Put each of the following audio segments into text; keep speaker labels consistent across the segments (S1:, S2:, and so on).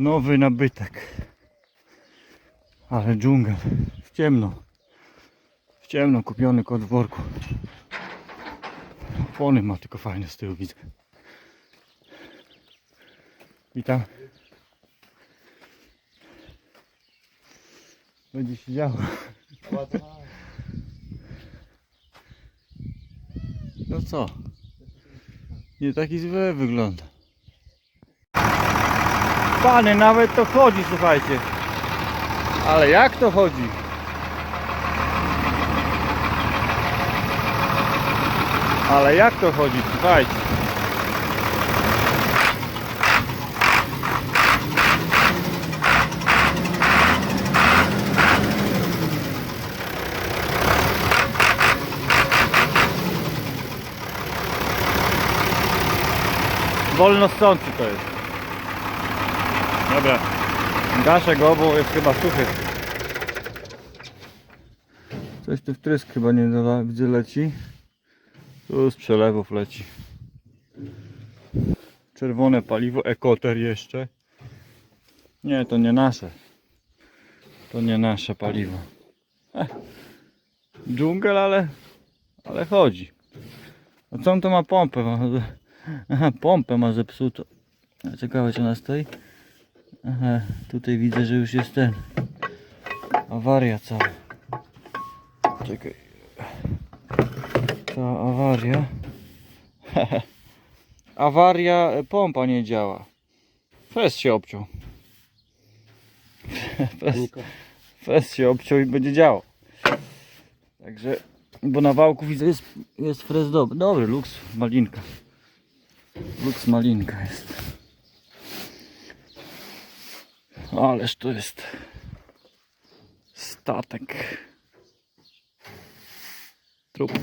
S1: Nowy nabytek. Ale dżungel. W ciemno. W ciemno kupiony kod w worku. Opony ma tylko fajne z tyłu widzę. Witam. Będzie się działo. No co? Nie taki zły wygląda. Pany, nawet to chodzi, słuchajcie. Ale jak to chodzi? Ale jak to chodzi, słuchajcie. Wolno stąd to jest. Dobra. Gaszę go, bo jest chyba suchy. Coś tu wtrysk chyba nie dola, gdzie leci. Tu z przelewów leci. Czerwone paliwo, ekoter jeszcze. Nie, to nie nasze. To nie nasze paliwo. Ech. Dżungel, ale, ale chodzi. A co on to ma pompę? Aha, pompę ma zepsutą. Ciekawe czy ona stoi. Aha, tutaj widzę, że już jest ten. Awaria cała. Czekaj. Ta awaria. awaria, e, pompa nie działa. Fest się obciął. Fest, fest się obciął i będzie działał. Także, bo na wałku widzę jest, jest fres dobry. Dobry, luks, malinka. Luks malinka jest. Ależ to jest statek. Trup.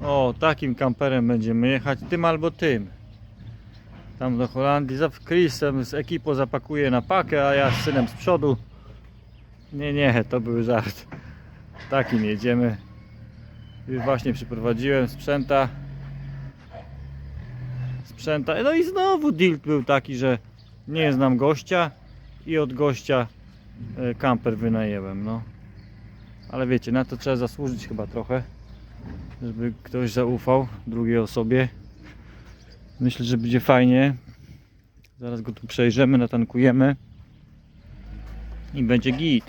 S1: O, takim kamperem będziemy jechać, tym albo tym. Tam do Holandii. Za Chrisem z ekipą zapakuje na pakę, a ja z synem z przodu. Nie, nie, to był żart. Takim jedziemy. Już właśnie przyprowadziłem sprzęta. Sprzęta. No i znowu deal był taki, że nie znam gościa i od gościa e, kamper wynajęłem, no. Ale wiecie, na to trzeba zasłużyć chyba trochę, żeby ktoś zaufał drugiej osobie. Myślę, że będzie fajnie. Zaraz go tu przejrzymy, natankujemy i będzie git.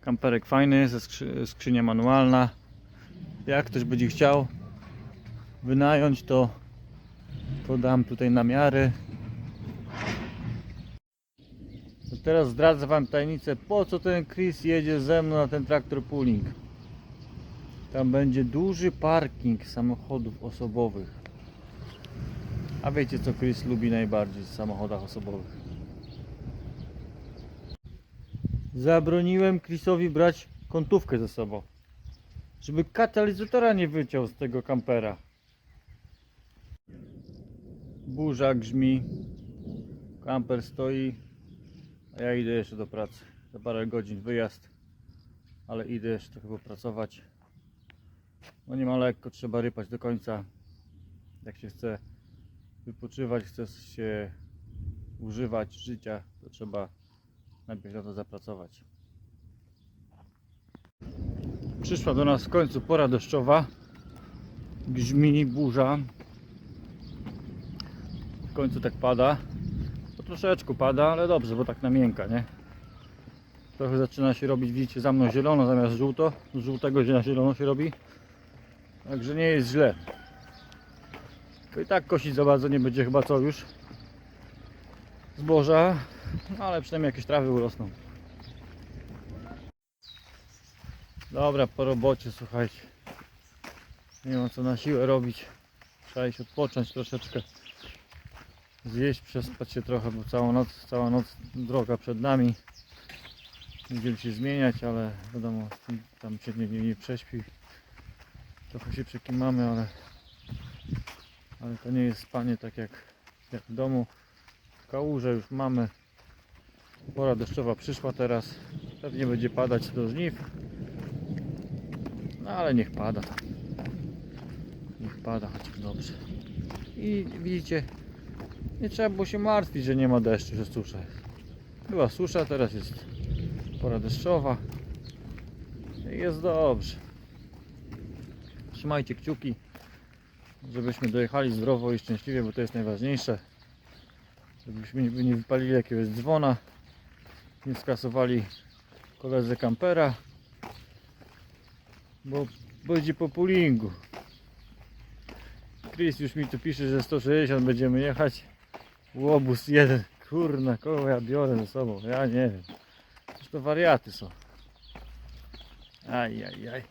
S1: Kamperek fajny, ze skrzy skrzynia manualna. Jak ktoś będzie chciał wynająć, to, to dam tutaj namiary. To teraz zdradzę Wam tajemnicę, po co ten Chris jedzie ze mną na ten traktor pooling. Tam będzie duży parking samochodów osobowych. A wiecie co Chris lubi najbardziej w samochodach osobowych? Zabroniłem Chrisowi brać kątówkę ze sobą. Żeby katalizatora nie wyciął z tego kampera. Burza grzmi. Kamper stoi. Ja idę jeszcze do pracy. Za parę godzin wyjazd. Ale idę jeszcze trochę popracować. No nie ma lekko, trzeba rypać do końca. Jak się chce wypoczywać, chce się używać życia, to trzeba najpierw na to zapracować. Przyszła do nas w końcu pora deszczowa. Grzmi burza. W końcu tak pada. Troszeczkę pada, ale dobrze, bo tak na miękka, nie? Trochę zaczyna się robić, widzicie, za mną zielono zamiast żółto. Z żółtego na zielono się robi. Także nie jest źle. To i tak kosić za bardzo nie będzie chyba co już. Zboża, no ale przynajmniej jakieś trawy urosną. Dobra, po robocie, słuchajcie. Nie ma co na siłę robić. Trzeba iść odpocząć troszeczkę. Zjeść, przespać się trochę, bo całą noc, cała noc droga przed nami. Będziemy się zmieniać, ale wiadomo, tam się nie, nie, nie prześpi. Trochę się przekimamy, ale, ale to nie jest spanie tak jak, jak w domu. Kałuże już mamy. Pora deszczowa przyszła teraz. Pewnie będzie padać do żniw. No ale niech pada. Niech pada, choć dobrze. I widzicie, Nie trzeba było się martwić, że nie ma deszczu, że susza jest. Była susza, teraz jest pora deszczowa. Jest dobrze. Trzymajcie kciuki, żebyśmy dojechali zdrowo i szczęśliwie, bo to jest najważniejsze. Żebyśmy nie- wypalili jakiegoś dzwona, nie skasowali koledze kampera, bo będzie po pulingu. Chris już mi tu pisze, że 160 będziemy jechać. Łobuz jeden. Kurna, kogo ja biorę ze sobą? Ja nie wiem. Przecież to wariaty są. Aj, aj, aj.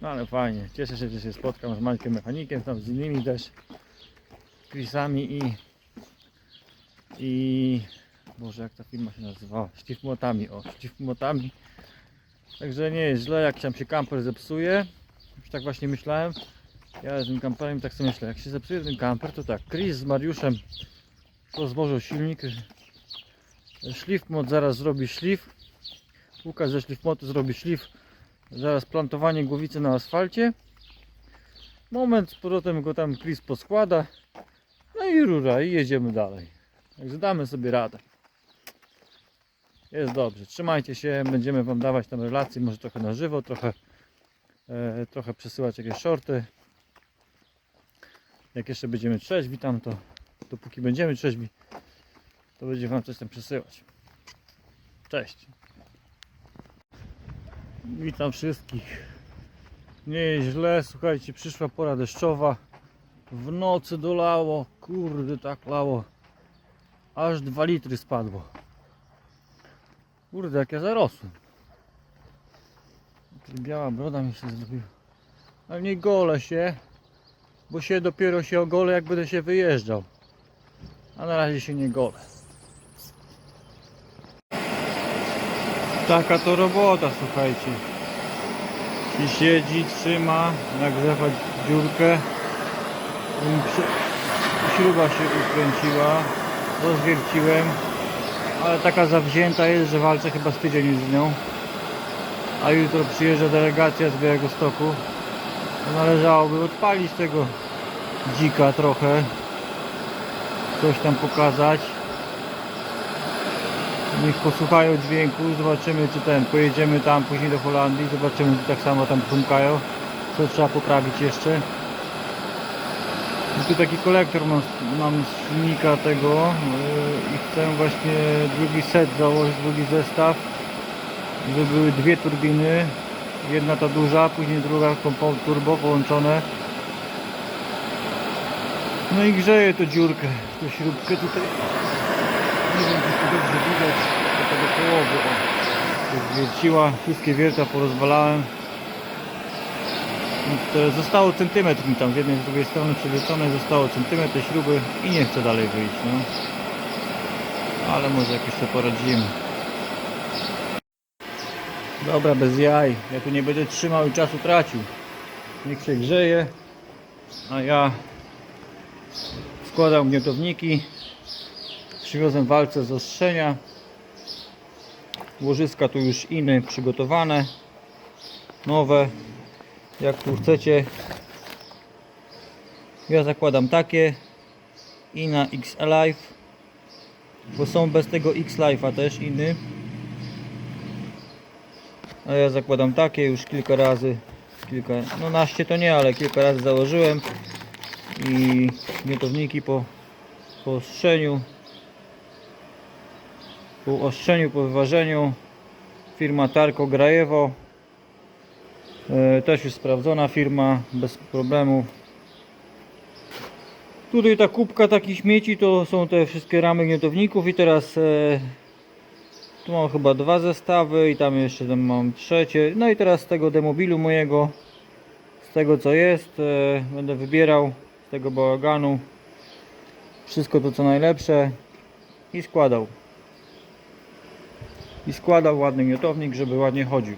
S1: No ale fajnie. Cieszę się, że się spotkam z Mańkiem Mechanikiem, tam z innymi też. Chrisami i... I... Boże, jak ta firma się nazywała? Ściwmotami, o, Ściwmotami. Także nie jest źle, jak tam się kamper zepsuje. Już tak właśnie myślałem. Ja z tym kamperem tak sobie myślę, jak się zepsuje ten kamper, to tak, Chris z Mariuszem rozłożą silnik. Szlifmot zaraz zrobi szlif. Łukasz ze szlifmotu zrobi szlif. Zaraz plantowanie głowicy na asfalcie. Moment, z powrotem go tam Chris poskłada. No i rura, i jedziemy dalej. Także damy sobie radę. Jest dobrze. Trzymajcie się, będziemy Wam dawać tam relacje, może trochę na żywo, trochę, e, trochę przesyłać jakieś shorty. Jak jeszcze będziemy trzeźwi tam, to dopóki będziemy trzeźwi, to będzie Wam coś tam przesyłać. Cześć. Witam wszystkich. Nie jest źle, słuchajcie, przyszła pora deszczowa. W nocy dolało, kurde tak lało. Aż 2 litry spadło. Kurde, jak ja zarosłem. Biała broda mi się zrobiła. Ale nie golę się, bo się dopiero się ogolę, jak będę się wyjeżdżał. A na razie się nie golę. Taka to robota, słuchajcie. I siedzi, trzyma, nagrzewać dziurkę. Śruba się ukręciła, rozwierciłem, ale taka zawzięta jest, że walczę chyba z tydzień z nią. A jutro przyjeżdża delegacja z Białego Stoku. Należałoby odpalić tego dzika trochę. Coś tam pokazać. Niech posłuchają dźwięku, zobaczymy czy ten, pojedziemy tam później do Holandii, zobaczymy czy tak samo tam funkają. Co trzeba poprawić jeszcze. I tu taki kolektor mam, mam z silnika tego yy, i chcę właśnie drugi set założyć, drugi zestaw. Żeby były dwie turbiny. Jedna ta duża, później druga turbo połączone. No i grzeje to dziurkę, tę śrubkę tutaj. Nie wiem czy to dobrze widać, tylko do połowy. O. Już Wierciła, wszystkie wierta porozwalałem. To zostało centymetr mi tam z jednej z drugiej strony przewiercone, zostało centymetr tej śruby i nie chcę dalej wyjść. No. Ale może jakoś sobie poradzimy. Dobra, bez jaj. Ja tu nie będę trzymał i czasu tracił. Niech się grzeje, a ja składam gniatowniki. Przywiozłem walce z ostrzenia. Łożyska tu już inne przygotowane. Nowe. Jak tu chcecie. Ja zakładam takie. I na X Alive. Bo są bez tego X Life'a też inny. A ja zakładam takie już kilka razy. Kilka, no naście to nie, ale kilka razy założyłem. I gniatowniki po, po ostrzeniu. Po ostrzeniu, po wyważeniu. Firma Tarko Grajewo. E, Też już sprawdzona firma, bez problemów. Tutaj ta kubka takich śmieci to są te wszystkie ramy gniatowników i teraz e, tu mam chyba dwa zestawy i tam jeszcze tam mam trzecie. No i teraz z tego demobilu mojego, z tego co jest, e, będę wybierał z tego bałaganu wszystko to co najlepsze i składał. I składał ładny miotownik, żeby ładnie chodził.